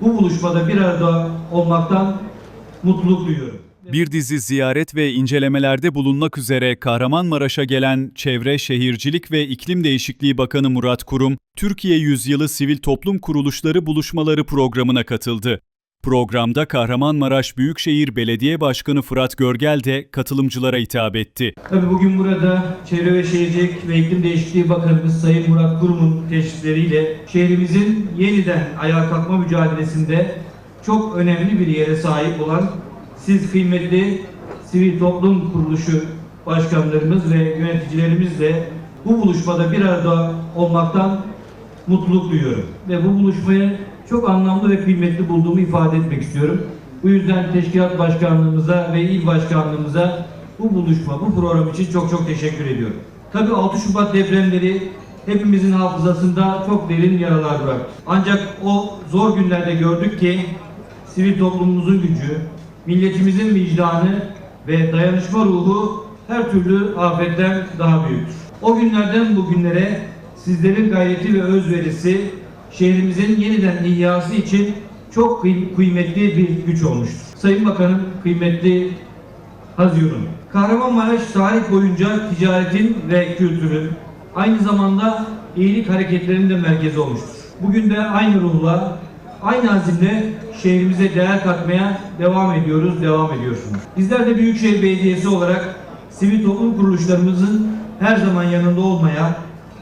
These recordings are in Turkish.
bu buluşmada bir arada olmaktan mutluluk duyuyorum. Bir dizi ziyaret ve incelemelerde bulunmak üzere Kahramanmaraş'a gelen Çevre, Şehircilik ve İklim Değişikliği Bakanı Murat Kurum, Türkiye Yüzyılı Sivil Toplum Kuruluşları Buluşmaları programına katıldı. Programda Kahramanmaraş Büyükşehir Belediye Başkanı Fırat Görgel de katılımcılara hitap etti. Tabii bugün burada Çevre ve Şehircilik ve İklim Değişikliği Bakanımız Sayın Murat Kurum'un teşrifleriyle şehrimizin yeniden ayağa kalkma mücadelesinde çok önemli bir yere sahip olan siz kıymetli sivil toplum kuruluşu başkanlarımız ve yöneticilerimizle bu buluşmada bir arada olmaktan mutluluk duyuyorum. Ve bu buluşmayı çok anlamlı ve kıymetli bulduğumu ifade etmek istiyorum. Bu yüzden teşkilat başkanlığımıza ve il başkanlığımıza bu buluşma, bu program için çok çok teşekkür ediyorum. Tabii 6 Şubat depremleri hepimizin hafızasında çok derin yaralar bıraktı. Ancak o zor günlerde gördük ki sivil toplumumuzun gücü, milletimizin vicdanı ve dayanışma ruhu her türlü afetten daha büyüktür. O günlerden bugünlere sizlerin gayreti ve özverisi şehrimizin yeniden ihyası için çok kıy- kıymetli bir güç olmuştur. Sayın Bakanım, kıymetli Hazyur'un. Kahramanmaraş tarih boyunca ticaretin ve kültürün aynı zamanda iyilik hareketlerinin de merkezi olmuştur. Bugün de aynı ruhla, aynı azimle şehrimize değer katmaya devam ediyoruz, devam ediyorsunuz. Bizler de Büyükşehir Belediyesi olarak sivil toplum kuruluşlarımızın her zaman yanında olmaya,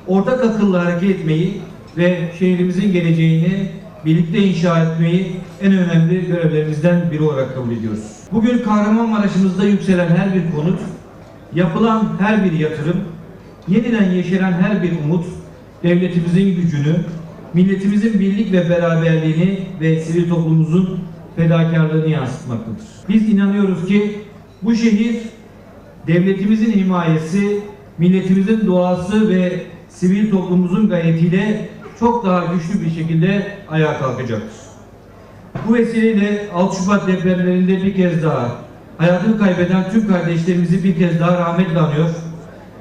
ortak akılla hareket etmeyi ve şehrimizin geleceğini birlikte inşa etmeyi en önemli görevlerimizden biri olarak kabul ediyoruz. Bugün Kahramanmaraş'ımızda yükselen her bir konut, yapılan her bir yatırım, yeniden yeşeren her bir umut, devletimizin gücünü, milletimizin birlik ve beraberliğini ve sivil toplumumuzun fedakarlığını yansıtmaktadır. Biz inanıyoruz ki bu şehir devletimizin himayesi, milletimizin duası ve sivil toplumumuzun gayretiyle çok daha güçlü bir şekilde ayağa kalkacaktır. Bu vesileyle 6 Şubat depremlerinde bir kez daha hayatını kaybeden tüm kardeşlerimizi bir kez daha rahmetle anıyor.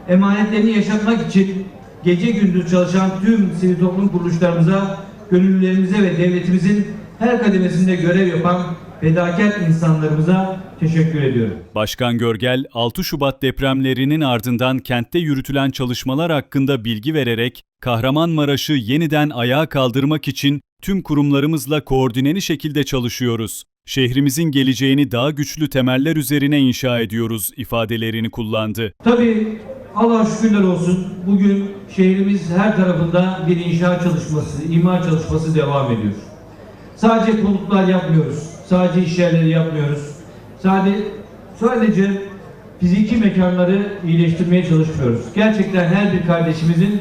Emanetlerini yaşatmak için gece gündüz çalışan tüm sivil toplum kuruluşlarımıza, gönüllülerimize ve devletimizin her kademesinde görev yapan fedakar insanlarımıza teşekkür ediyorum. Başkan Görgel, 6 Şubat depremlerinin ardından kentte yürütülen çalışmalar hakkında bilgi vererek Kahramanmaraş'ı yeniden ayağa kaldırmak için tüm kurumlarımızla koordineli şekilde çalışıyoruz. Şehrimizin geleceğini daha güçlü temeller üzerine inşa ediyoruz ifadelerini kullandı. Tabii Allah şükürler olsun bugün şehrimiz her tarafında bir inşaat çalışması, imar çalışması devam ediyor. Sadece konutlar yapmıyoruz, sadece iş yerleri yapmıyoruz. Sadece, sadece fiziki mekanları iyileştirmeye çalışmıyoruz. Gerçekten her bir kardeşimizin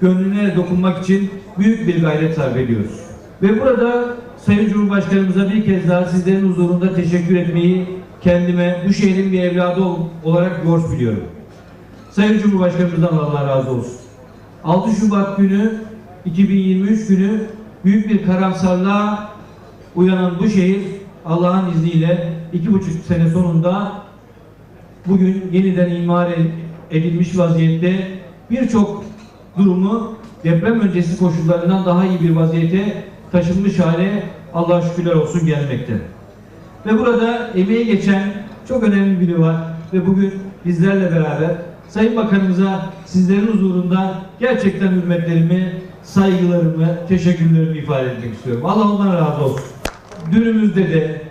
gönlüne dokunmak için büyük bir gayret sarf ediyoruz. Ve burada Sayın Cumhurbaşkanımıza bir kez daha sizlerin huzurunda teşekkür etmeyi kendime, bu şehrin bir evladı ol- olarak borç biliyorum. Sayın Cumhurbaşkanımızdan Allah razı olsun. 6 Şubat günü 2023 günü büyük bir karamsarlığa uyanan bu şehir Allah'ın izniyle iki buçuk sene sonunda bugün yeniden imar edilmiş vaziyette birçok durumu deprem öncesi koşullarından daha iyi bir vaziyete taşınmış hale Allah şükürler olsun gelmekte. Ve burada emeği geçen çok önemli biri var ve bugün bizlerle beraber Sayın Bakanımıza sizlerin huzurunda gerçekten hürmetlerimi, saygılarımı, teşekkürlerimi ifade etmek istiyorum. Allah ondan razı olsun. Dünümüzde de,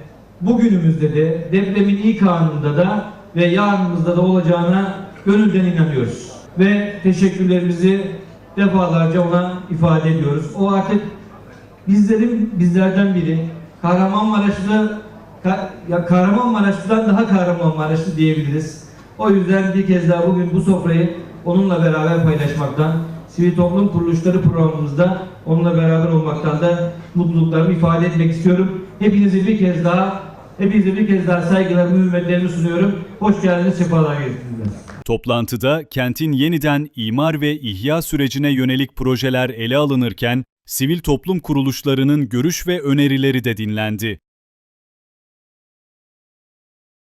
bugünümüzde de, depremin ilk anında da ve yarınımızda da olacağına gönülden inanıyoruz. Ve teşekkürlerimizi defalarca ona ifade ediyoruz. O artık bizlerin bizlerden biri. Kahramanmaraşlı Ka- ya Kahramanmaraşlı'dan daha Kahramanmaraşlı diyebiliriz. O yüzden bir kez daha bugün bu sofrayı onunla beraber paylaşmaktan, sivil toplum kuruluşları programımızda onunla beraber olmaktan da mutluluklarımı ifade etmek istiyorum. Hepinizi bir kez daha, hepinize bir kez daha saygılarımı, hürmetlerimi sunuyorum. Hoş geldiniz, sefalar getirdiniz. Toplantıda kentin yeniden imar ve ihya sürecine yönelik projeler ele alınırken sivil toplum kuruluşlarının görüş ve önerileri de dinlendi.